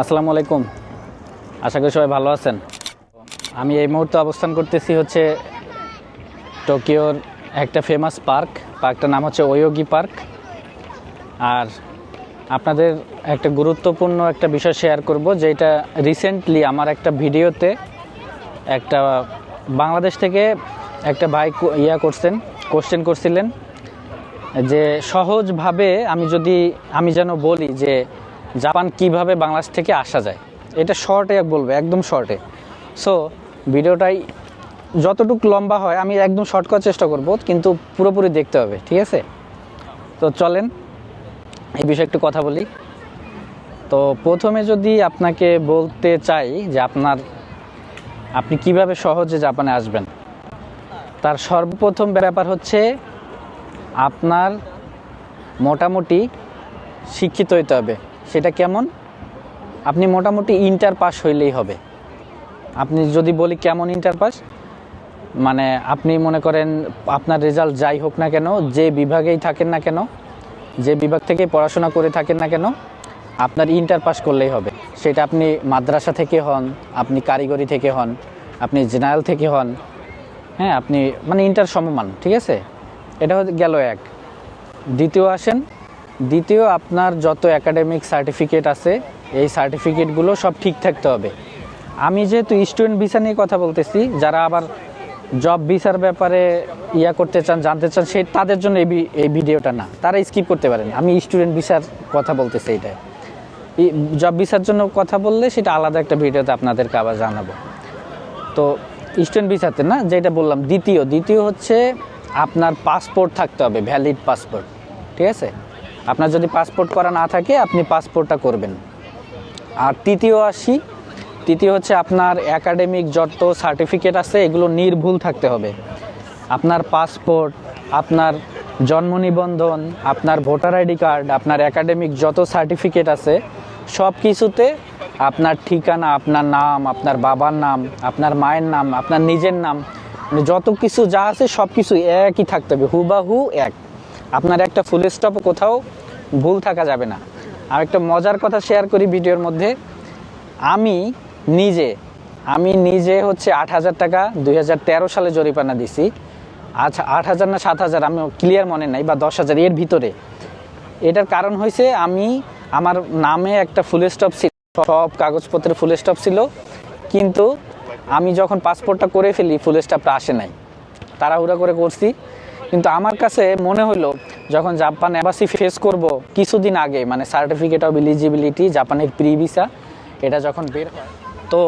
আসসালামু আলাইকুম। আশা করি সবাই ভালো আছেন। আমি এই মুহূর্তে অবস্থান করতেছি হচ্ছে টোকিওর একটা ফেমাস পার্ক পার্কটার নাম হচ্ছে ওয়োগি পার্ক। আর আপনাদের একটা গুরুত্বপূর্ণ একটা বিষয় শেয়ার করব, যেটা রিসেন্টলি আমার একটা ভিডিওতে একটা বাংলাদেশ থেকে একটা ভাই ইয়া করছেন কোশ্চেন করছিলেন যে সহজভাবে আমি যদি আমি যেন বলি যে জাপান কীভাবে বাংলাদেশ থেকে আসা যায়? এটা শর্টে বলব, একদম শর্টে। সো ভিডিওটাই যতটুকু লম্বা হয়, আমি একদম শর্ট করার চেষ্টা করব, কিন্তু পুরোপুরি দেখতে হবে, ঠিক আছে? তো চলেন, এই বিষয়ে একটু কথা বলি। তো প্রথমে যদি আপনাকে বলতে চাই যে আপনার, আপনি কীভাবে সহজে জাপানে আসবেন, তার সর্বপ্রথম ব্যাপার হচ্ছে আপনার মোটামুটি শিক্ষিত হইতে হবে। সেটা কেমন? আপনি মোটামুটি ইন্টার পাস হইলেই হবে। আপনি যদি বলি কেমন ইন্টার পাস? মানে আপনি মনে করেন আপনার রেজাল্ট যাই হোক না কেন, যে বিভাগেই থাকেন না কেন, যে বিভাগ থেকে পড়াশোনা করে থাকেন না কেন, আপনার ইন্টার পাস করলেই হবে। সেটা আপনি মাদ্রাসা থেকে হন, আপনি কারিগরি থেকে হন, আপনি জেনারেল থেকে হন হ্যাঁ আপনি মানে ইন্টার সমমান, ঠিক আছে? এটা গেল এক। দ্বিতীয় আসেন দ্বিতীয়, আপনার যত একাডেমিক সার্টিফিকেট আছে, এই সার্টিফিকেটগুলো সব ঠিক থাকতে হবে। আমি যেহেতু স্টুডেন্ট ভিসা নিয়ে কথা বলতেছি, যারা আবার জব ভিসার ব্যাপারে ইয়া করতে চান, জানতে চান সেই তাদের জন্য এই এই ভিডিওটা না। তারা স্কিপ করতে পারেন। আমি স্টুডেন্ট ভিসার কথা বলতেছি এইটাই। জব ভিসার জন্য কথা বললে সেটা আলাদা একটা ভিডিওতে আপনাদেরকে আবার জানাব। তো স্টুডেন্ট ভিসাতে না, যেটা বললাম, দ্বিতীয়। দ্বিতীয় হচ্ছে আপনার পাসপোর্ট থাকতে হবে ভ্যালিড পাসপোর্ট ঠিক আছে? আপনার যদি পাসপোর্ট করা না থাকে, আপনি পাসপোর্টটা করবেন। আর তৃতীয় আসি, তৃতীয় হচ্ছে আপনার একাডেমিক যত সার্টিফিকেট আছে, এগুলো নির্ভুল থাকতে হবে। আপনার পাসপোর্ট আপনার জন্ম নিবন্ধন, আপনার ভোটার আইডি কার্ড আপনার একাডেমিক যত সার্টিফিকেট আছে, সব কিছুতে আপনার ঠিকানা, আপনার নাম, আপনার বাবার নাম, আপনার মায়ের নাম, আপনার নিজের নাম মানে যত কিছু যা আছে, সব কিছু একই থাকতে হবে, হুবাহু এক। আপনার একটা ফুল স্টপ কোথাও ভুল থাকা যাবে না। আর একটা মজার কথা শেয়ার করি ভিডিওর মধ্যে। আমি নিজে আমি নিজে হচ্ছে আট হাজার টাকা দু হাজার তেরো সালে জরিমানা দিছি। আচ্ছা আট হাজার না সাত হাজার, আমি ক্লিয়ার মনে নাই বা দশ হাজার, এর ভিতরে। এটার কারণ হয়েছে আমি, আমার নামে একটা ফুল স্টপ ছিল, সব কাগজপত্রে ফুল স্টপ ছিল। কিন্তু আমি যখন পাসপোর্টটা করে ফেলি ফুল স্টপটা আসে নাই। তাড়াহুড়া করে করছি। কিন্তু আমার কাছে মনে হলো যখন জাপান অ্যাম্বাসি ফেস করব কিছুদিন আগে মানে সার্টিফিকেট অফ এলিজিবিলিটি জাপানের প্রি ভিসা এটা যখন বের হয়, তো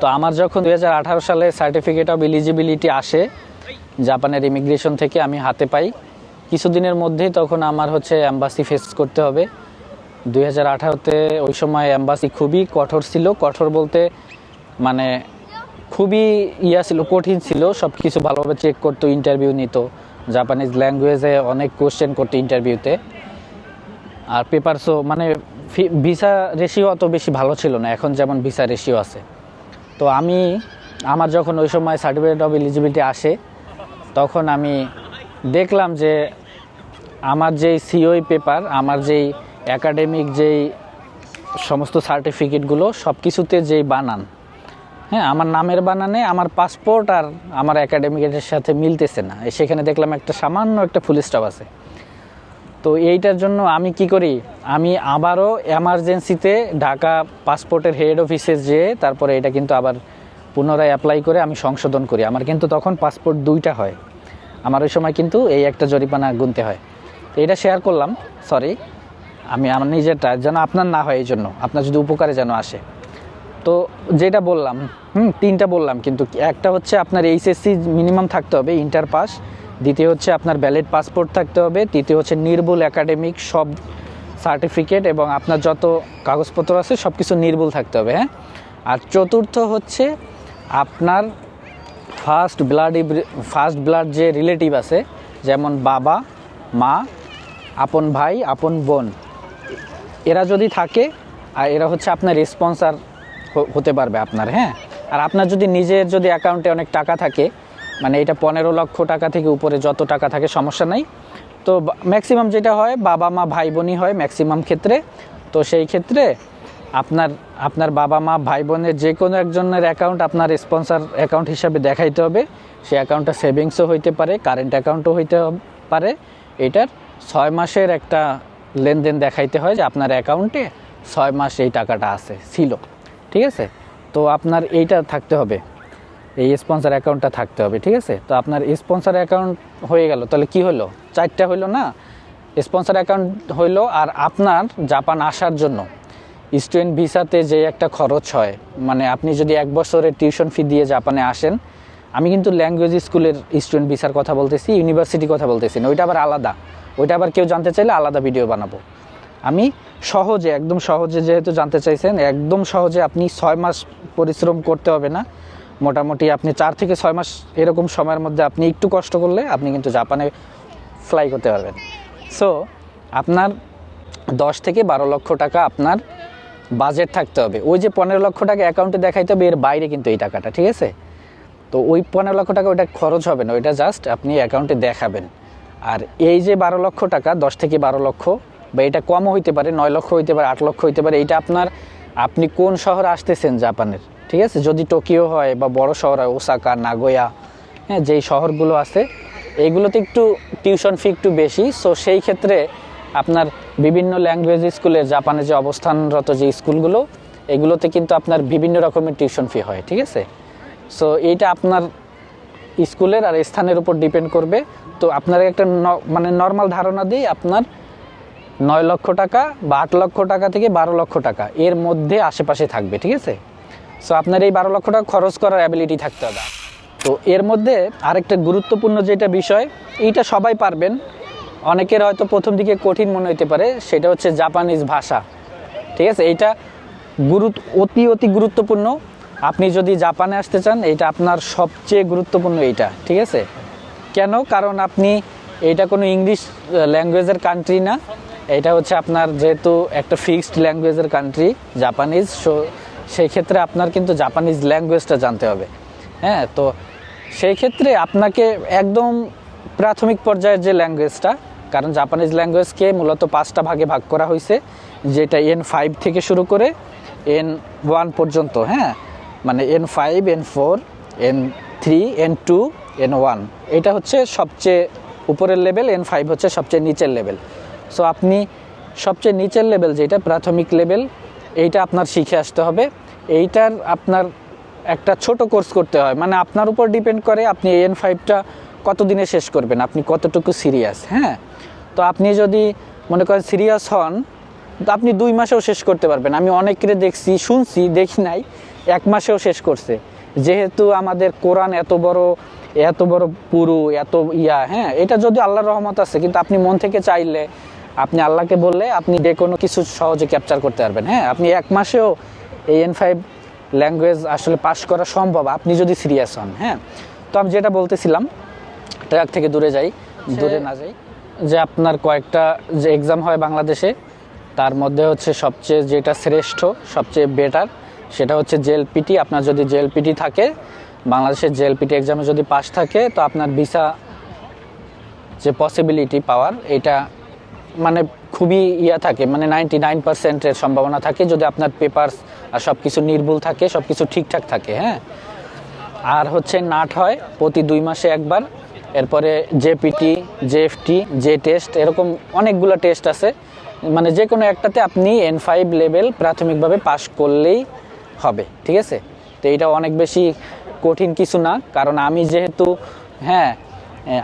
তো আমার যখন দু হাজার আঠারো সালে সার্টিফিকেট অফ এলিজিবিলিটি আসে, জাপানের ইমিগ্রেশন থেকে আমি হাতে পাই। কিছুদিনের মধ্যেই তখন আমার হচ্ছে অ্যাম্বাসি ফেস করতে হবে। দুই হাজার ওই সময় অ্যাম্বাসি খুবই কঠোর ছিল। কঠোর বলতে মানে খুবই ইয়া ছিল, কঠিন ছিল সব কিছু ভালোভাবে চেক করতো ইন্টারভিউ নিত। জাপানিজ ল্যাঙ্গুয়েজে অনেক কোশ্চেন করতো ইন্টারভিউতে আর পেপারসও মানে ভিসা রেশিও অত বেশি ভালো ছিল না, এখন যেমন ভিসা রেশিও আছে। তো আমি, আমার যখন ওই সময় সার্টিফিকেট অফ এলিজিবিলিটি আসে, তখন আমি দেখলাম যে আমার যেই সিওই পেপার আমার যেই একাডেমিক যেই সমস্ত সার্টিফিকেটগুলো সব কিছুতে যেই বানান হ্যাঁ আমার নামের বানানে আমার পাসপোর্ট আর আমার একাডেমিকের সাথে মিলতেছে না। সেখানে দেখলাম একটা সামান্য একটা ফুল স্টপ আছে। তো এইটার জন্য আমি কি করি? আমি আবারও এমার্জেন্সিতে ঢাকা পাসপোর্টের হেড অফিসে যেয়ে তারপরে এটা কিন্তু আবার পুনরায় অ্যাপ্লাই করে আমি সংশোধন করি। আমার কিন্তু তখন পাসপোর্ট দুইটা হয়। আমার ওই সময় কিন্তু এই একটা জরিমানা গুনতে হয়। তো এটা শেয়ার করলাম। সরি আমি, আমার নিজেরটা যেন আপনার না হয় এই জন্য। আপনার যদি উপকারে যেন আসে। তো যেটা বললাম, হুম, তিনটা বললাম কিন্তু একটা হচ্ছে আপনার এইচএসসি মিনিমাম থাকতে হবে ইন্টার পাস দ্বিতীয় হচ্ছে আপনার ভ্যালিড পাসপোর্ট থাকতে হবে, তৃতীয় হচ্ছে নির্ভুল একাডেমিক সব সার্টিফিকেট এবং আপনার যত কাগজপত্র আছে সব কিছু নির্ভুল থাকতে হবে হ্যাঁ? আর চতুর্থ হচ্ছে আপনার ফার্স্ট ব্লাড ফার্স্ট ব্লাড যে রিলেটিভ আছে, যেমন বাবা, মা, আপন ভাই, আপন বোন, এরা যদি থাকে, আর এরা হচ্ছে আপনার রেসপন্সার হতে পারবে আপনার হ্যাঁ? আর আপনার যদি নিজের যদি অ্যাকাউন্টে অনেক টাকা থাকে মানে এটা পনেরো লক্ষ টাকা থেকে উপরে যত টাকা থাকে, সমস্যা নাই। তো ম্যাক্সিমাম যেটা হয়, বাবা মা ভাই বোনই হয় ম্যাক্সিমাম ক্ষেত্রে। তো সেই ক্ষেত্রে আপনার আপনার বাবা মা ভাই বোনের যে কোনো একজনের অ্যাকাউন্ট আপনার স্পন্সর অ্যাকাউন্ট হিসাবে দেখাইতে হবে। সে অ্যাকাউন্টটা সেভিংসও হইতে পারে কারেন্ট অ্যাকাউন্টও হইতে পারে। এটার ছয় মাসের একটা লেনদেন দেখাইতে হয় যে আপনার অ্যাকাউন্টে ছয় মাস এই টাকাটা আছে, ছিল। ঠিক আছে? তো আপনার এইটা থাকতে হবে। এই স্পন্সর অ্যাকাউন্টটা থাকতে হবে, ঠিক আছে? তো আপনার স্পন্সর অ্যাকাউন্ট হয়ে গেল, তাহলে কি হলো? চারটা হইল না? স্পন্সর অ্যাকাউন্ট হইল আর আপনার জাপান আসার জন্য। স্টুডেন্ট ভিসাতে যে একটা খরচ হয় মানে আপনি যদি এক বছরের টিউশন ফি দিয়ে জাপানে আসেন, আমি কিন্তু ল্যাঙ্গুয়েজ স্কুলের স্টুডেন্ট ভিসার কথা বলতেছি ইউনিভার্সিটি কথা বলতেছি না, ওইটা আবার আলাদা। ওইটা আবার কেউ জানতে চাইলে আলাদা ভিডিও বানাবো। আমি সহজে, একদম সহজে যেহেতু জানতে চাইছেন, একদম সহজে আপনি ছয় মাস পরিশ্রম করতে হবে না। মোটামুটি আপনি চার থেকে ছয় মাস এরকম সময়ের মধ্যে আপনি একটু কষ্ট করলে আপনি কিন্তু জাপানে ফ্লাই করতে পারবেন। সো আপনার দশ থেকে বারো লক্ষ টাকা আপনার বাজেট থাকতে হবে। ওই যে পনেরো লক্ষ টাকা অ্যাকাউন্টে দেখাইতে হবে, এর বাইরে কিন্তু এই টাকাটা, ঠিক আছে? তো ওই পনেরো লক্ষ টাকা ওইটা খরচ হবে না, ওইটা জাস্ট আপনি অ্যাকাউন্টে দেখাবেন। আর এই যে বারো লক্ষ টাকা, দশ থেকে বারো লক্ষ বা এটা কমও হইতে পারে, নয় লক্ষ হইতে পারে, আট লক্ষ হইতে পারে, এটা আপনার, আপনি কোন শহরে আসতেছেন জাপানের? ঠিক আছে? যদি টোকিও হয় বা বড় শহর হয়, ওসাকা, নাগোয়া হ্যাঁ যেই শহরগুলো আছে এইগুলোতে একটু টিউশন ফি একটু বেশি। সো সেই ক্ষেত্রে আপনার বিভিন্ন ল্যাঙ্গুয়েজ স্কুলের জাপানে যে অবস্থানরত যে স্কুলগুলো, এগুলোতে কিন্তু আপনার বিভিন্ন রকমের টিউশন ফি হয়, ঠিক আছে? সো এইটা আপনার স্কুলের আর স্থানের উপর ডিপেন্ড করবে। তো আপনার একটা মানে নর্মাল ধারণা দিয়ে আপনার নয় লক্ষ টাকা বা আট লক্ষ টাকা থেকে বারো লক্ষ টাকা। এর মধ্যে আশেপাশে থাকবে, ঠিক আছে? সো আপনার এই বারো লক্ষ টাকা খরচ করার অ্যাবিলিটি থাকতে হবে। তো এর মধ্যে আরেকটা গুরুত্বপূর্ণ যেটা বিষয়, এইটা সবাই পারবেন। অনেকের হয়তো প্রথম দিকে কঠিন মনে হতে পারে, সেটা হচ্ছে জাপানিজ ভাষা। ঠিক আছে? এইটা গুরুত্ব অতি অতি গুরুত্বপূর্ণ। আপনি যদি জাপানে আসতে চান এটা আপনার সবচেয়ে গুরুত্বপূর্ণ এইটা, ঠিক আছে? কেন? কারণ আপনি এটা কোনো ইংলিশ ল্যাঙ্গুয়েজের কান্ট্রি না। এটা হচ্ছে আপনার যেহেতু একটা ফিক্সড ল্যাঙ্গুয়েজের কান্ট্রি জাপানিজ সো সেই ক্ষেত্রে আপনার কিন্তু জাপানিজ ল্যাঙ্গুয়েজটা জানতে হবে। হ্যাঁ তো সেই ক্ষেত্রে আপনাকে একদম প্রাথমিক পর্যায়ের যে ল্যাঙ্গুয়েজটা কারণ জাপানিজ ল্যাঙ্গুয়েজকে মূলত পাঁচটা ভাগে ভাগ করা হয়েছে, যেটা এন ফাইভ থেকে শুরু করে এন ওয়ান পর্যন্ত হ্যাঁ? মানে N five N four N three N two N one এটা হচ্ছে সবচেয়ে উপরের লেভেল এন ফাইভ হচ্ছে সবচেয়ে নিচের লেভেল সো আপনি সবচেয়ে নিচের লেভেল যেটা, প্রাথমিক লেভেল এইটা আপনার শিখে আসতে হবে। এইটার আপনার একটা ছোট কোর্স করতে হয়। মানে আপনার উপর ডিপেন্ড করে আপনি এন ফাইভটা কতদিনে শেষ করবেন, আপনি কতটুকু সিরিয়াস হ্যাঁ? তো আপনি যদি মনে করেন সিরিয়াস হন, তো আপনি দুই মাসেও শেষ করতে পারবেন। আমি অনেকের দেখছি, শুনছি, দেখি নাই, এক মাসেও শেষ করছে। যেহেতু আমাদের কোরআন এত বড় এত বড় পুরু, এত ইয়া হ্যাঁ? এটা যদি আল্লাহর রহমত আছে, কিন্তু আপনি মন থেকে চাইলে আপনি আল্লাহকে বললে আপনি যে কোনো কিছু সহজে ক্যাপচার করতে পারবেন। হ্যাঁ আপনি এক মাসেও এই এন ফাইভ ল্যাঙ্গুয়েজ আসলে পাশ করা সম্ভব আপনি যদি সিরিয়াস হন হ্যাঁ। তো আমি যেটা বলতেছিলাম ট্র্যাক থেকে দূরে যাই দূরে না যাই যে আপনার কয়েকটা যে এক্সাম হয় বাংলাদেশে তার মধ্যে হচ্ছে সবচেয়ে যেটা শ্রেষ্ঠ সবচেয়ে বেটার সেটা হচ্ছে জেএলপিটি আপনার যদি জেএলপিটি থাকে বাংলাদেশের জেএলপিটি এক্সামে যদি পাস থাকে তো আপনার ভিসা যে পসিবিলিটি পাওয়ার এটা মানে খুবই ইয়া থাকে মানে নাইনটি নাইন পার্সেন্টের সম্ভাবনা থাকে যদি আপনার পেপারস আর সব কিছু নির্ভুল থাকে সব কিছু ঠিকঠাক থাকে হ্যাঁ? আর হচ্ছে নাট হয় প্রতি দুই মাসে একবার, এরপরে জেপিটি, জেএফটি জে টেস্ট এরকম অনেকগুলো টেস্ট আছে। মানে যে কোনো একটাতে আপনি এন ফাইভ লেভেল প্রাথমিকভাবে পাশ করলেই হবে, ঠিক আছে? তো এটা অনেক বেশি কঠিন কিছু না, কারণ আমি যেহেতু হ্যাঁ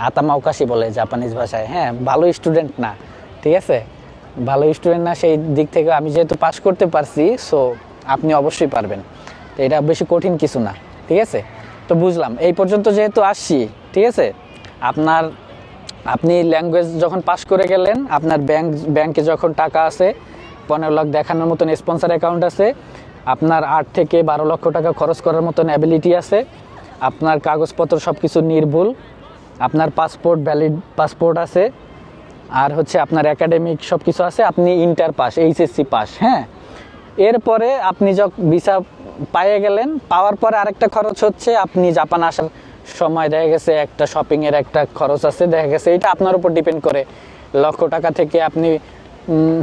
আতামাউকাশি বলে জাপানিজ ভাষায় হ্যাঁ ভালো স্টুডেন্ট না। ঠিক আছে? ভালো স্টুডেন্ট না, সেই দিক থেকে আমি যেহেতু পাশ করতে পারছি সো আপনি অবশ্যই পারবেন। তো এটা বেশি কঠিন কিছু না, ঠিক আছে? তো বুঝলাম, এই পর্যন্ত যেহেতু আসছি, ঠিক আছে? আপনার, আপনি ল্যাঙ্গুয়েজ যখন পাস করে গেলেন, আপনার ব্যাংক ব্যাংকে যখন টাকা আছে, পনেরো লাখ দেখানোর মতন স্পন্সর অ্যাকাউন্ট আছে, আপনার আট থেকে বারো লক্ষ টাকা খরচ করার মতন অ্যাবিলিটি আছে, আপনার কাগজপত্র সব কিছু নির্ভুল, আপনার পাসপোর্ট ভ্যালিড পাসপোর্ট আছে আর হচ্ছে আপনার একাডেমিক সব কিছু আছে, আপনি ইন্টার পাস এইচএসসি পাস হ্যাঁ? এরপরে আপনি যখন ভিসা পাইয়ে গেলেন, পাওয়ার পরে আরেকটা খরচ হচ্ছে, আপনি জাপান আসার সময় দেখা গেছে একটা শপিং এর একটা খরচ আছে, দেখা গেছে এটা আপনার উপর ডিপেন্ড করে। লক্ষ টাকা থেকে আপনি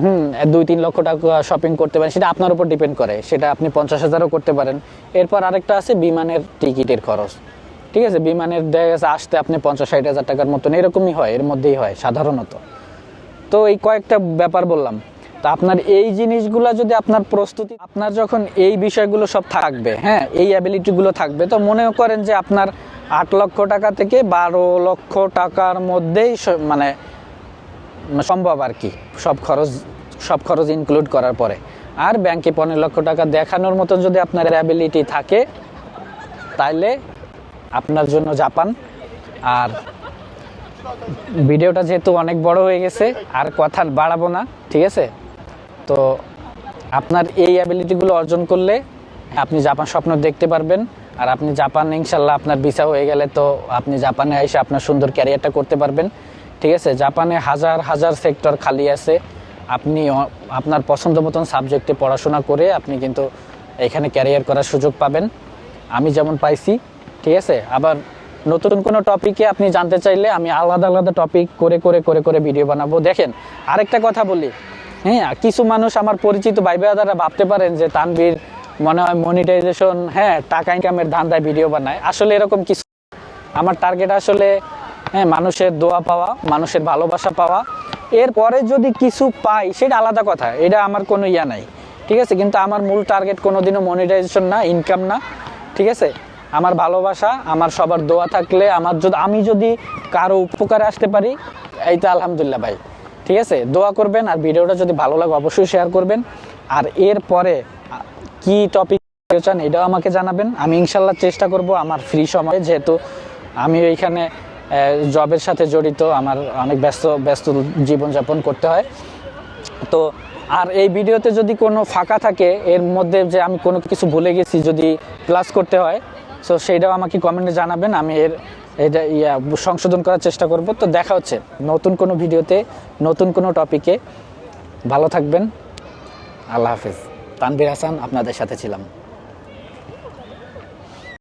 হুম, দুই তিন লক্ষ টাকা শপিং করতে পারেন, সেটা আপনার উপর ডিপেন্ড করে, সেটা আপনি পঞ্চাশ হাজারও করতে পারেন। এরপর আরেকটা আছে বিমানের টিকিটের খরচ। ঠিক আছে, বিমানের দেখা গেছে আসতে আপনি পঞ্চাশ, ষাট হাজার টাকার মতন, এরকমই হয়, এর মধ্যেই হয় সাধারণত। তো এই কয়েকটা ব্যাপার বললাম। তা আপনার এই জিনিসগুলো যদি আপনার প্রস্তুতি, আপনার যখন এই বিষয়গুলো সব থাকবে হ্যাঁ এই অ্যাবিলিটিগুলো থাকবে, তো মনে করেন যে আপনার আট লক্ষ টাকা থেকে বারো লক্ষ টাকার মধ্যেই মানে সম্ভব আর কি, সব খরচ সব খরচ ইনক্লুড করার পরে। আর ব্যাংকে পনেরো লক্ষ টাকা দেখানোর মতো যদি আপনার অ্যাবিলিটি থাকে, তাইলে আপনার জন্য জাপান। আর ভিডিওটা যেহেতু অনেক বড় হয়ে গেছে, আর কথা বাড়াবো না, ঠিক আছে? তো আপনার এই অ্যাবিলিটিগুলো অর্জন করলে আপনি জাপান স্বপ্ন দেখতে পারবেন, আর আপনি জাপান ইনশাল্লাহ আপনার ভিসা হয়ে গেলে তো আপনি জাপানে এসে আপনার সুন্দর ক্যারিয়ারটা করতে পারবেন, ঠিক আছে? জাপানে হাজার হাজার সেক্টর খালি আছে। আপনি আপনার পছন্দ মতন সাবজেক্টে পড়াশোনা করে আপনি কিন্তু এখানে ক্যারিয়ার করার সুযোগ পাবেন। আমি যেমন পাইছি ঠিক আছে? আবার নতুন কোনো টপিকে আপনি জানতে চাইলে আমি আলাদা আলাদা টপিক করে করে করে করে ভিডিও বানাবো। দেখেন, আরেকটা কথা বলি। হ্যাঁ কিছু মানুষ আমার পরিচিত ভাই দ্বারা ভাবতে পারেন যে তানভীর মনে হয় মনিটাইজেশন হ্যাঁ টাকা ইনকামের ধান্দায় ভিডিও বানায়। আসলে এরকম কিছু আমার টার্গেট আসলে হ্যাঁ মানুষের দোয়া পাওয়া, মানুষের ভালোবাসা পাওয়া। এরপরে যদি কিছু পাই, সেটা আলাদা কথা। এটা আমার কোনো ইয়া নাই। ঠিক আছে? কিন্তু আমার মূল টার্গেট কোনোদিনও মনিটাইজেশন না ইনকাম না। ঠিক আছে? আমার ভালোবাসা আমার সবার দোয়া থাকলে আমার যদি আমি যদি কারও উপকারে আসতে পারি এই তো আলহামদুলিল্লাহ ভাই। ঠিক আছে? দোয়া করবেন আর ভিডিওটা যদি ভালো লাগে অবশ্যই শেয়ার করবেন। আর এরপরে আ, কি টপিক চান এটাও আমাকে জানাবেন। আমি ইনশাল্লাহ চেষ্টা করব আমার ফ্রি সময়ে যেহেতু আমি এইখানে জবের সাথে জড়িত আমার অনেক ব্যস্ত ব্যস্ত জীবনযাপন করতে হয়। তো আর এই ভিডিওতে যদি কোনো ফাঁকা থাকে এর মধ্যে যে আমি কোনো কিছু ভুলে গেছি যদি প্লাস করতে হয় সো সেইটাও আমাকে কমেন্টে জানাবেন। আমি এর এটা ইয়া সংশোধন করার চেষ্টা করব। তো দেখা হচ্ছে নতুন কোনো ভিডিওতে, নতুন কোনো টপিকে ভালো থাকবেন। আল্লাহ হাফিজ। তানবির হাসান আপনাদের সাথে ছিলাম।